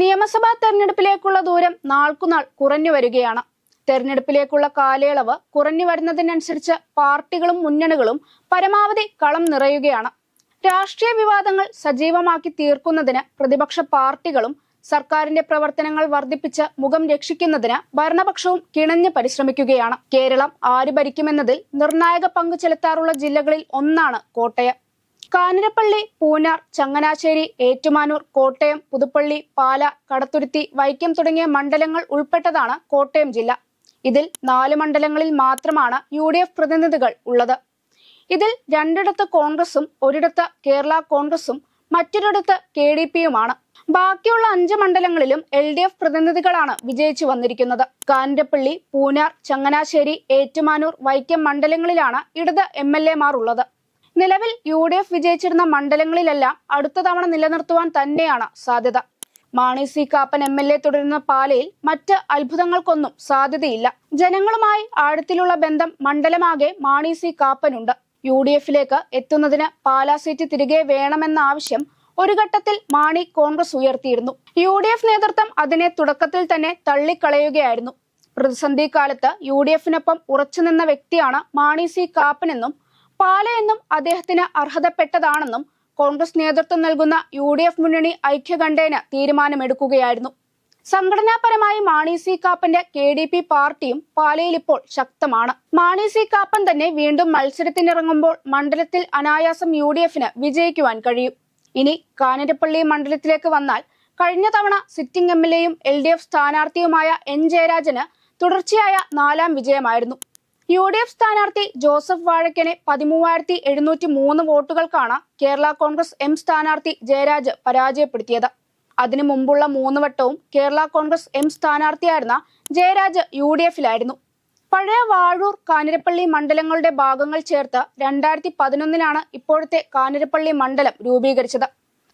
നിയമസഭാ തെരഞ്ഞെടുപ്പിലേക്കുള്ള ദൂരം നാൾക്കുനാൾ കുറഞ്ഞു വരികയാണ്. തെരഞ്ഞെടുപ്പിലേക്കുള്ള കാലയളവ് കുറഞ്ഞു വരുന്നതിനനുസരിച്ച് പാർട്ടികളും മുന്നണികളും പരമാവധി കളം നിറയുകയാണ്. രാഷ്ട്രീയ വിവാദങ്ങൾ സജീവമാക്കി തീർക്കുന്നതിന് പ്രതിപക്ഷ പാർട്ടികളും സർക്കാരിന്റെ പ്രവർത്തനങ്ങൾ വർദ്ധിപ്പിച്ച് മുഖം രക്ഷിക്കുന്നതിന് ഭരണപക്ഷവും കിണഞ്ഞ് പരിശ്രമിക്കുകയാണ്. കേരളം ആര് ഭരിക്കുമെന്നതിൽ നിർണായക പങ്ക് ചെലുത്താറുള്ള ജില്ലകളിൽ ഒന്നാണ് കോട്ടയം. കാഞ്ഞിരപ്പള്ളി പൂനാർ ചങ്ങനാശ്ശേരി ഏറ്റുമാനൂർ കോട്ടയം പുതുപ്പള്ളി പാല കടത്തുരുത്തി വൈക്കം തുടങ്ങിയ മണ്ഡലങ്ങൾ ഉൾപ്പെട്ടതാണ് കോട്ടയം ജില്ല. ഇതിൽ നാല് മണ്ഡലങ്ങളിൽ മാത്രമാണ് യു ഡി എഫ് പ്രതിനിധികൾ ഉള്ളത്. ഇതിൽ രണ്ടിടത്ത് കോൺഗ്രസും ഒരിടത്ത് കേരള കോൺഗ്രസും മറ്റൊരിടത്ത് കെ ഡി പിയുമാണ്. ബാക്കിയുള്ള അഞ്ച് മണ്ഡലങ്ങളിലും എൽ ഡി എഫ് പ്രതിനിധികളാണ് വിജയിച്ചു വന്നിരിക്കുന്നത്. കാനരപ്പള്ളി പൂനാർ ചങ്ങനാശ്ശേരി ഏറ്റുമാനൂർ വൈക്കം മണ്ഡലങ്ങളിലാണ് ഇടത് എം എൽ എമാർ ഉള്ളത്. നിലവിൽ യു ഡി എഫ് വിജയിച്ചിരുന്ന മണ്ഡലങ്ങളിലെല്ലാം അടുത്ത തവണ നിലനിർത്തുവാൻ തന്നെയാണ് സാധ്യത. Mani C Kappan M L A തുടരുന്ന പാലയിൽ മറ്റ് അത്ഭുതങ്ങൾക്കൊന്നും സാധ്യതയില്ല. ജനങ്ങളുമായി ആഴത്തിലുള്ള ബന്ധം മണ്ഡലമാകെ മാണി സി കാപ്പനുണ്ട്. യു ഡി എഫിലേക്ക് എത്തുന്നതിന് പാലാ സീറ്റ് തിരികെ വേണമെന്ന ആവശ്യം ഒരു ഘട്ടത്തിൽ മാണി കോൺഗ്രസ് ഉയർത്തിയിരുന്നു. യു ഡി എഫ് നേതൃത്വം അതിനെ തുടക്കത്തിൽ തന്നെ തള്ളിക്കളയുകയായിരുന്നു. പ്രതിസന്ധി കാലത്ത് യു ഡി എഫിനൊപ്പം ഉറച്ചുനിന്ന വ്യക്തിയാണ് മാണി സി കാപ്പനെന്നും പാലയെന്നും അദ്ദേഹത്തിന് അർഹതപ്പെട്ടതാണെന്നും കോൺഗ്രസ് നേതൃത്വം നൽകുന്ന യു ഡി എഫ് മുന്നണി ഐക്യകണ്ഠേന തീരുമാനമെടുക്കുകയായിരുന്നു. സംഘടനാപരമായി മാണി സി കാപ്പന്റെ കെ ഡി പി പാർട്ടിയും പാലയിൽ ഇപ്പോൾ ശക്തമാണ്. മാണി സി കാപ്പൻ തന്നെ വീണ്ടും മത്സരത്തിനിറങ്ങുമ്പോൾ മണ്ഡലത്തിൽ അനായാസം യു ഡി എഫിന് വിജയിക്കുവാൻ കഴിയും. ഇനി കാനരപ്പള്ളി മണ്ഡലത്തിലേക്ക് വന്നാൽ കഴിഞ്ഞ തവണ സിറ്റിംഗ് എം എൽ എയും എൽ ഡി എഫ് സ്ഥാനാർത്ഥിയുമായ എൻ ജയരാജന് തുടർച്ചയായ നാലാം വിജയമായിരുന്നു. യു ഡി എഫ് സ്ഥാനാർത്ഥി ജോസഫ് വാഴക്കനെ പതിമൂവായിരത്തി എഴുന്നൂറ്റി മൂന്ന് വോട്ടുകൾക്കാണ് കേരള കോൺഗ്രസ് എം സ്ഥാനാർത്ഥി ജയരാജ് പരാജയപ്പെടുത്തിയത്. അതിനു മുമ്പുള്ള മൂന്ന് വട്ടവും കേരള കോൺഗ്രസ് എം സ്ഥാനാർത്ഥിയായിരുന്ന ജയരാജ് യു ഡി എഫിലായിരുന്നു. പഴയ വാഴൂർ കാഞ്ഞിരപ്പള്ളി മണ്ഡലങ്ങളുടെ ഭാഗങ്ങൾ ചേർത്ത് രണ്ടായിരത്തി പതിനൊന്നിലാണ് ഇപ്പോഴത്തെ കാഞ്ഞിരപ്പള്ളി മണ്ഡലം രൂപീകരിച്ചത്.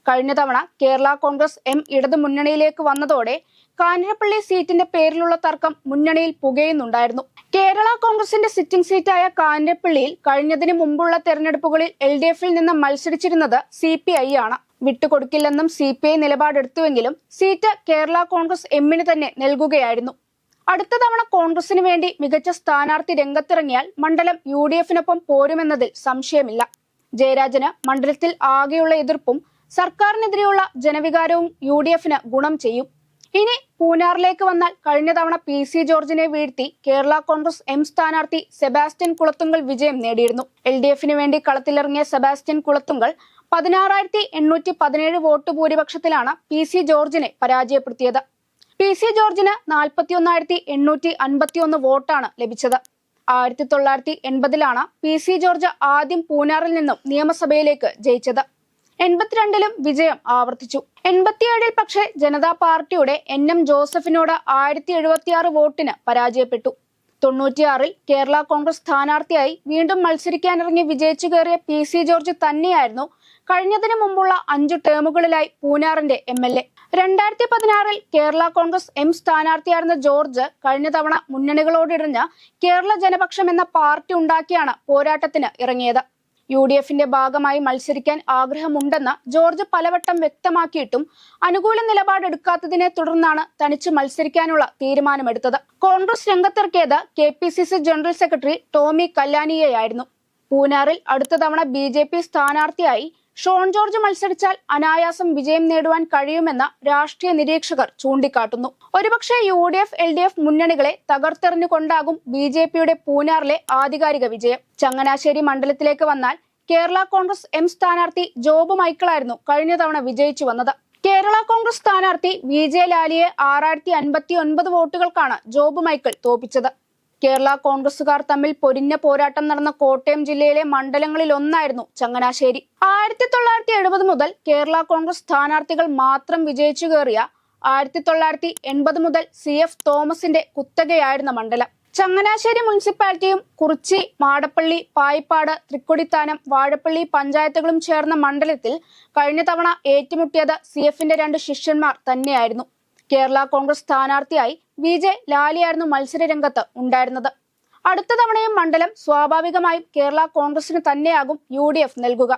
കഴിഞ്ഞ തവണ കേരള കോൺഗ്രസ് എം ഇടതു മുന്നണിയിലേക്ക് വന്നതോടെ കാഞ്ഞിരപ്പള്ളി സീറ്റിന്റെ പേരിലുള്ള തർക്കം മുന്നണിയിൽ പുകയുന്നുണ്ടായിരുന്നു. കേരള കോൺഗ്രസിന്റെ സിറ്റിംഗ് സീറ്റായ കാഞ്ഞിരപ്പള്ളിയിൽ കഴിഞ്ഞതിന് മുമ്പുള്ള തെരഞ്ഞെടുപ്പുകളിൽ എൽ ഡി എഫിൽ നിന്ന് മത്സരിച്ചിരുന്നത് സി പി ഐ ആണ്. വിട്ടുകൊടുക്കില്ലെന്നും സി പി ഐ നിലപാടെടുത്തുവെങ്കിലും സീറ്റ് കേരള കോൺഗ്രസ് എമ്മിന് തന്നെ നൽകുകയായിരുന്നു. അടുത്ത തവണ കോൺഗ്രസിന് വേണ്ടി മികച്ച സ്ഥാനാർത്ഥി രംഗത്തിറങ്ങിയാൽ മണ്ഡലം യു ഡി എഫിനൊപ്പം പോരുമെന്നതിൽ സംശയമില്ല. ജയരാജന് മണ്ഡലത്തിൽ ആകെയുള്ള എതിർപ്പും സർക്കാരിനെതിരെയുള്ള ജനവികാരവും യു ഡി എഫിന് ഗുണം ചെയ്യും. ഇനി പൂനാറിലേക്ക് വന്നാൽ കഴിഞ്ഞ തവണ പി സി ജോർജിനെ വീഴ്ത്തി കേരള കോൺഗ്രസ് എം സ്ഥാനാർത്ഥി സെബാസ്റ്റ്യൻ കുളത്തുങ്കൽ വിജയം നേടിയിരുന്നു. എൽ ഡി എഫിന് വേണ്ടി കളത്തിലിറങ്ങിയ സെബാസ്റ്റ്യൻ കുളത്തുങ്കൽ പതിനാറായിരത്തി എണ്ണൂറ്റി പതിനേഴ് വോട്ട് ഭൂരിപക്ഷത്തിലാണ് പി സി ജോർജിനെ പരാജയപ്പെടുത്തിയത്. പി സി ജോർജിന് നാൽപ്പത്തിയൊന്നായിരത്തി എണ്ണൂറ്റി അൻപത്തിയൊന്ന് വോട്ടാണ് ലഭിച്ചത്. ആയിരത്തി തൊള്ളായിരത്തി എൺപതിലാണ് പി സി ജോർജ് ആദ്യം പൂനാറിൽ നിന്നും നിയമസഭയിലേക്ക് ജയിച്ചത്. എൺപത്തിരണ്ടിലും വിജയം ആവർത്തിച്ചു. എൺപത്തിയേഴിൽ പക്ഷേ ജനതാ പാർട്ടിയുടെ എൻ എം ജോസഫിനോട് ആയിരത്തി എഴുപത്തിയാറ് വോട്ടിന് പരാജയപ്പെട്ടു. തൊണ്ണൂറ്റിയാറിൽ കേരള കോൺഗ്രസ് സ്ഥാനാർത്ഥിയായി വീണ്ടും മത്സരിക്കാനിറങ്ങി വിജയിച്ചു കയറിയ പി സി ജോർജ് തന്നെയായിരുന്നു കഴിഞ്ഞതിന് മുമ്പുള്ള അഞ്ചു ടേമുകളിലായി പൂനാറിന്റെ എം എൽ എ. രണ്ടായിരത്തി പതിനാറിൽ കേരള കോൺഗ്രസ് എം സ്ഥാനാർത്ഥിയായിരുന്ന ജോർജ് കഴിഞ്ഞ തവണ മുന്നണികളോടിടഞ്ഞ കേരള ജനപക്ഷം എന്ന പാർട്ടി ഉണ്ടാക്കിയാണ് പോരാട്ടത്തിന് ഇറങ്ങിയത്. യു ഡി എഫിന്റെ ഭാഗമായി മത്സരിക്കാൻ ആഗ്രഹമുണ്ടെന്ന് ജോർജ് പലവട്ടം വ്യക്തമാക്കിയിട്ടും അനുകൂല നിലപാടെടുക്കാത്തതിനെ തുടർന്നാണ് തനിച്ച് മത്സരിക്കാനുള്ള തീരുമാനമെടുത്തത്. Congress രംഗത്തിറക്കിയത് K P C C general secretary Tomy കല്ലാനിയെയായിരുന്നു. പൂനാറിൽ അടുത്ത തവണ ബി ജെ പി സ്ഥാനാർത്ഥിയായി ഷോൺ ജോർജ് മത്സരിച്ചാൽ അനായാസം വിജയം നേടുവാൻ കഴിയുമെന്ന് രാഷ്ട്രീയ നിരീക്ഷകർ ചൂണ്ടിക്കാട്ടുന്നു. ഒരുപക്ഷെ U D F L D F മുന്നണികളെ തകർത്തെറിഞ്ഞുകൊണ്ടാകും ബി ജെ പിയുടെ പൂനാറിലെ ആധികാരിക വിജയം. ചങ്ങനാശ്ശേരി മണ്ഡലത്തിലേക്ക് വന്നാൽ കേരള കോൺഗ്രസ് എം സ്ഥാനാർത്ഥി ജോബ് മൈക്കിളായിരുന്നു കഴിഞ്ഞ തവണ വിജയിച്ചു വന്നത്. കേരള കോൺഗ്രസ് സ്ഥാനാർത്ഥി വി ജെ ലാലിയെ ആറായിരത്തി അൻപത്തി ഒൻപത് വോട്ടുകൾക്കാണ് ജോബ് മൈക്കിൾ തോപ്പിച്ചത്. കേരള കോൺഗ്രസുകാർ തമ്മിൽ പൊരിഞ്ഞ പോരാട്ടം നടന്ന കോട്ടയം ജില്ലയിലെ മണ്ഡലങ്ങളിൽ ഒന്നായിരുന്നു ചങ്ങനാശ്ശേരി. ആയിരത്തി തൊള്ളായിരത്തി എഴുപത് മുതൽ കേരള കോൺഗ്രസ് സ്ഥാനാർത്ഥികൾ മാത്രം വിജയിച്ചു കയറിയ ആയിരത്തി തൊള്ളായിരത്തി എൺപത് മുതൽ സി എഫ് തോമസിന്റെ കുത്തകയായിരുന്ന മണ്ഡലം. ചങ്ങനാശ്ശേരി മുനിസിപ്പാലിറ്റിയും കുറിച്ചി മാടപ്പള്ളി പായിപ്പാട് തൃക്കൊടിത്താനം വാഴപ്പള്ളി പഞ്ചായത്തുകളും ചേർന്ന മണ്ഡലത്തിൽ കഴിഞ്ഞ തവണ ഏറ്റുമുട്ടിയത് സി എഫിന്റെ രണ്ട് ശിഷ്യന്മാർ തന്നെയായിരുന്നു. കേരള കോൺഗ്രസ് സ്ഥാനാർത്ഥിയായി വി ജെ ലാലിയായിരുന്നു മത്സര രംഗത്ത് ഉണ്ടായിരുന്നത്. അടുത്ത തവണയും മണ്ഡലം സ്വാഭാവികമായും കേരള കോൺഗ്രസിന് തന്നെയാകും യു ഡി എഫ് നൽകുക.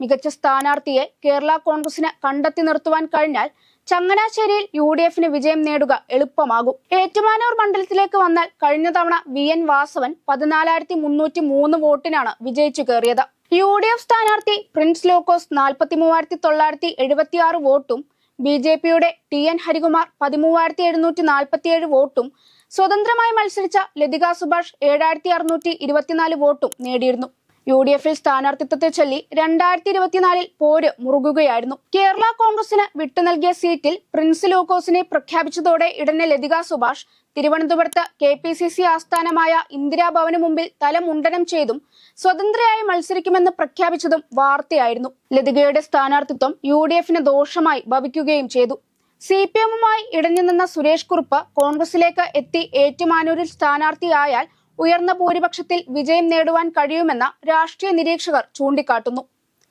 മികച്ച സ്ഥാനാർത്ഥിയെ കേരള കോൺഗ്രസിന് കണ്ടെത്തി നിർത്തുവാൻ കഴിഞ്ഞാൽ ചങ്ങനാശ്ശേരിയിൽ യു ഡി എഫിന് വിജയം നേടുക എളുപ്പമാകും. ഏറ്റുമാനൂർ മണ്ഡലത്തിലേക്ക് വന്നാൽ കഴിഞ്ഞ തവണ വി എൻ വാസവൻ പതിനാലായിരത്തി മുന്നൂറ്റി മൂന്ന് വോട്ടിനാണ് വിജയിച്ചു കയറിയത്. യു ഡി എഫ് സ്ഥാനാർത്ഥി പ്രിൻസ് ലോക്കോസ് നാൽപ്പത്തി മൂവായിരത്തി തൊള്ളായിരത്തി എഴുപത്തി ആറ് വോട്ടും ബി ജെ പിയുടെ ടി എൻ ഹരികുമാർ പതിമൂവായിരത്തി എഴുന്നൂറ്റി നാൽപ്പത്തിയേഴ് വോട്ടും സ്വതന്ത്രമായി മത്സരിച്ച ലതിക സുഭാഷ് ഏഴായിരത്തി അറുന്നൂറ്റി ഇരുപത്തിനാല് വോട്ടും നേടിയിരുന്നു. യു ഡി എഫിൽ സ്ഥാനാർത്ഥിത്വത്തെ ചൊല്ലി രണ്ടായിരത്തി ഇരുപത്തിനാലിൽ പോര് മുറുകുകയായിരുന്നു. കേരള കോൺഗ്രസിന് വിട്ടു നൽകിയ സീറ്റിൽ പ്രിൻസ് ലൂക്കോസിനെ പ്രഖ്യാപിച്ചതോടെ ഇടനെ ലതിക സുഭാഷ് തിരുവനന്തപുരത്ത് കെ പി സി സി ആസ്ഥാനമായ ഇന്ദിരാഭവന് മുമ്പിൽ തലമുണ്ടനം ചെയ്തും സ്വതന്ത്രയായി മത്സരിക്കുമെന്ന് പ്രഖ്യാപിച്ചതും വാർത്തയായിരുന്നു. ലതികയുടെ സ്ഥാനാർത്ഥിത്വം യു ഡി എഫിന് ദോഷമായി ഭവിക്കുകയും ചെയ്തു. സി പി എമ്മുമായി ഇടഞ്ഞു നിന്ന സുരേഷ് കുറുപ്പ് കോൺഗ്രസിലേക്ക് എത്തി ഏറ്റുമാനൂരിൽ സ്ഥാനാർത്ഥിയായാൽ ഉയർന്ന ഭൂരിപക്ഷത്തിൽ വിജയം നേടുവാൻ കഴിയുമെന്ന രാഷ്ട്രീയ നിരീക്ഷകർ ചൂണ്ടിക്കാട്ടുന്നു.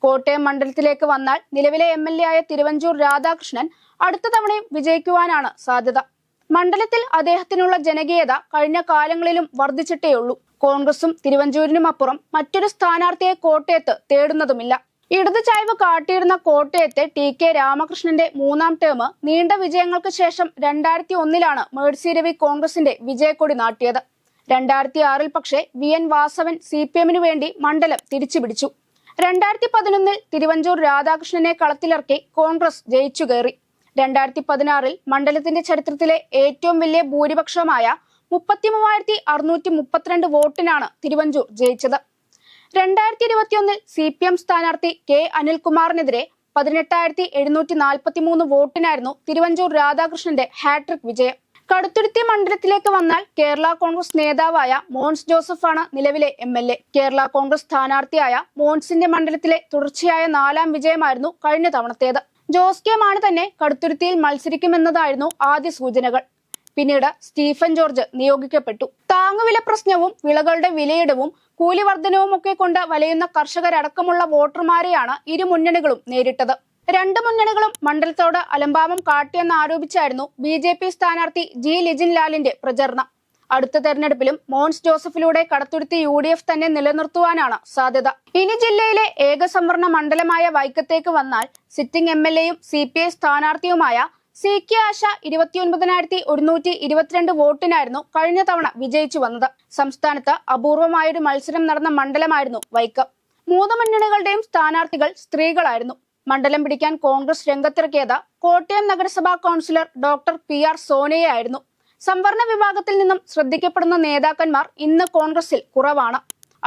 കോട്ടയം മണ്ഡലത്തിലേക്ക് വന്നാൽ നിലവിലെ എം എൽ എ ആയ തിരുവഞ്ചൂർ രാധാകൃഷ്ണൻ അടുത്ത തവണയും വിജയിക്കുവാനാണ് സാധ്യത. മണ്ഡലത്തിൽ അദ്ദേഹത്തിനുള്ള ജനകീയത കഴിഞ്ഞ കാലങ്ങളിലും വർദ്ധിച്ചിട്ടേയുള്ളൂ. കോൺഗ്രസും തിരുവഞ്ചൂരിനും അപ്പുറം മറ്റൊരു സ്ഥാനാർത്ഥിയെ കോട്ടയത്ത് തേടുന്നതുമില്ല. ഇടതു ചായ്വ് കാട്ടിയിരുന്ന കോട്ടയത്തെ ടി കെ രാമകൃഷ്ണന്റെ മൂന്നാം ടേം നീണ്ട വിജയങ്ങൾക്ക് ശേഷം രണ്ടായിരത്തി ഒന്നിലാണ് മേഴ്സി രവി കോൺഗ്രസിന്റെ വിജയക്കൊടി നാട്ടിയത്. രണ്ടായിരത്തി ആറിൽ പക്ഷേ V N Vasavan C P എമ്മിനു വേണ്ടി മണ്ഡലം തിരിച്ചുപിടിച്ചു. രണ്ടായിരത്തി പതിനൊന്നിൽ തിരുവഞ്ചൂർ രാധാകൃഷ്ണനെ കളത്തിലിറക്കി കോൺഗ്രസ് ജയിച്ചു കയറി. രണ്ടായിരത്തി പതിനാറിൽ മണ്ഡലത്തിന്റെ ചരിത്രത്തിലെ ഏറ്റവും വലിയ ഭൂരിപക്ഷമായ മുപ്പത്തി മൂവായിരത്തി അറുന്നൂറ്റി മുപ്പത്തിരണ്ട് വോട്ടിനാണ് തിരുവഞ്ചൂർ ജയിച്ചത്. രണ്ടായിരത്തി ഇരുപത്തിയൊന്നിൽ സി പി എം സ്ഥാനാർത്ഥി കെ അനിൽകുമാറിനെതിരെ പതിനെട്ടായിരത്തി എഴുന്നൂറ്റി നാൽപ്പത്തി മൂന്ന് വോട്ടിനായിരുന്നു തിരുവഞ്ചൂർ രാധാകൃഷ്ണന്റെ ഹാട്രിക് വിജയം. കടുത്തുരുത്തി മണ്ഡലത്തിലേക്ക് വന്നാൽ കേരള കോൺഗ്രസ് നേതാവായ മോൻസ് ജോസഫാണ് നിലവിലെ M L A. Kerala Congress സ്ഥാനാർത്ഥിയായ മോൻസിന്റെ മണ്ഡലത്തിലെ തുടർച്ചയായ നാലാം വിജയമായിരുന്നു കഴിഞ്ഞ തവണത്തേത്. ജോസ് കെ മാണി തന്നെ കടുത്തുരുത്തിയിൽ മത്സരിക്കുമെന്നതായിരുന്നു ആദ്യ സൂചനകൾ. പിന്നീട് സ്റ്റീഫൻ ജോർജ് നിയോഗിക്കപ്പെട്ടു. താങ്ങുവില പ്രശ്നവും വിളകളുടെ വിലയിടവും കൂലി വർധനവും ഒക്കെ കൊണ്ട് വലയുന്ന കർഷകരടക്കമുള്ള വോട്ടർമാരെയാണ് ഇരു മുന്നണികളും നേരിട്ടത്. രണ്ട് മുന്നണികളും മണ്ഡലത്തോട് അലംഭാവം കാട്ടിയെന്ന് ആരോപിച്ചായിരുന്നു ബി ജെ പി സ്ഥാനാർത്ഥി ജി ലിജിൻ ലാലിന്റെ പ്രചരണം. അടുത്ത തെരഞ്ഞെടുപ്പിലും മോൻസ് ജോസഫിലൂടെ കടത്തുരുത്തി യു ഡി എഫ് തന്നെ നിലനിർത്തുവാനാണ് സാധ്യത. ഇനി ജില്ലയിലെ ഏക സംവരണ മണ്ഡലമായ വൈക്കത്തേക്ക് വന്നാൽ സിറ്റിംഗ് എം എൽ എയും സി പി ഐ സ്ഥാനാർത്ഥിയുമായ സി കെ ആശ ഇരുപത്തിയൊൻപതിനായിരത്തി ഒരുന്നൂറ്റി ഇരുപത്തിരണ്ട് വോട്ടിനായിരുന്നു കഴിഞ്ഞ തവണ വിജയിച്ചു വന്നത്. സംസ്ഥാനത്ത് അപൂർവമായൊരു മത്സരം നടന്ന മണ്ഡലമായിരുന്നു വൈക്കം. മൂന്ന് മുന്നണികളുടെയും സ്ഥാനാർത്ഥികൾ സ്ത്രീകളായിരുന്നു. മണ്ഡലം പിടിക്കാൻ കോൺഗ്രസ് രംഗത്തിറക്കിയത് കോട്ടയം നഗരസഭാ കൗൺസിലർ ഡോക്ടർ പി ആർ സോനയായിരുന്നു സംവരണ വിഭാഗത്തിൽ നിന്നും ശ്രദ്ധിക്കപ്പെടുന്ന നേതാക്കന്മാർ ഇന്ന് കോൺഗ്രസിൽ കുറവാണ്.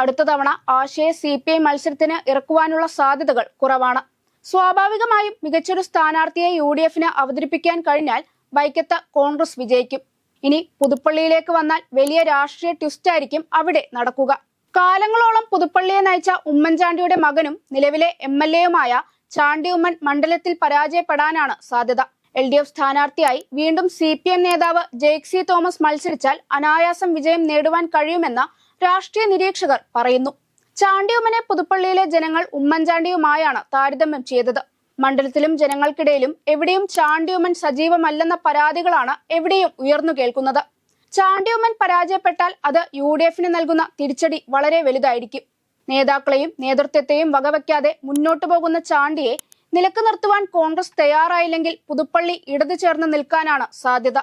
അടുത്ത തവണ ആശയ സി പി ഐ മത്സരത്തിന് ഇറക്കുവാനുള്ള സാധ്യതകൾ കുറവാണ്. സ്വാഭാവികമായും മികച്ചൊരു സ്ഥാനാർത്ഥിയെ യു ഡി എഫിന് അവതരിപ്പിക്കാൻ കഴിഞ്ഞാൽ വൈക്കത്ത് കോൺഗ്രസ് വിജയിക്കും. ഇനി പുതുപ്പള്ളിയിലേക്ക് വന്നാൽ വലിയ രാഷ്ട്രീയ ട്വിസ്റ്റ് ആയിരിക്കും അവിടെ നടക്കുക. കാലങ്ങളോളം പുതുപ്പള്ളിയെ നയിച്ച ഉമ്മൻചാണ്ടിയുടെ മകനും നിലവിലെ എം എൽ എയുമായ ചാണ്ടി ഉമ്മൻ മണ്ഡലത്തിൽ പരാജയപ്പെടാനാണ് സാധ്യത. എൽ ഡി എഫ് സ്ഥാനാർത്ഥിയായി വീണ്ടും സി പി എം നേതാവ് ജെയ്ക്സി തോമസ് മത്സരിച്ചാൽ അനായാസം വിജയം നേടുവാൻ കഴിയുമെന്ന് രാഷ്ട്രീയ നിരീക്ഷകർ പറയുന്നു. ചാണ്ടിയുമ്മനെ പുതുപ്പള്ളിയിലെ ജനങ്ങൾ ഉമ്മൻചാണ്ടിയുമായാണ് താരതമ്യം ചെയ്തത്. മണ്ഡലത്തിലും ജനങ്ങൾക്കിടയിലും എവിടെയും ചാണ്ടിയുമ്മൻ സജീവമല്ലെന്ന പരാതികളാണ് എവിടെയും ഉയർന്നു കേൾക്കുന്നത്. ചാണ്ടിയുമ്മൻ പരാജയപ്പെട്ടാൽ അത് യു ഡി എഫിന് നൽകുന്ന തിരിച്ചടി വളരെ വലുതായിരിക്കും. നേതാക്കളെയും നേതൃത്വത്തെയും വകവയ്ക്കാതെ മുന്നോട്ടു പോകുന്ന ചാണ്ടിയെ നിലയ്ക്ക് നിർത്തുവാൻ കോൺഗ്രസ് തയ്യാറായില്ലെങ്കിൽ പുതുപ്പള്ളി ഇടതു ചേർന്ന് നിൽക്കാനാണ് സാധ്യത.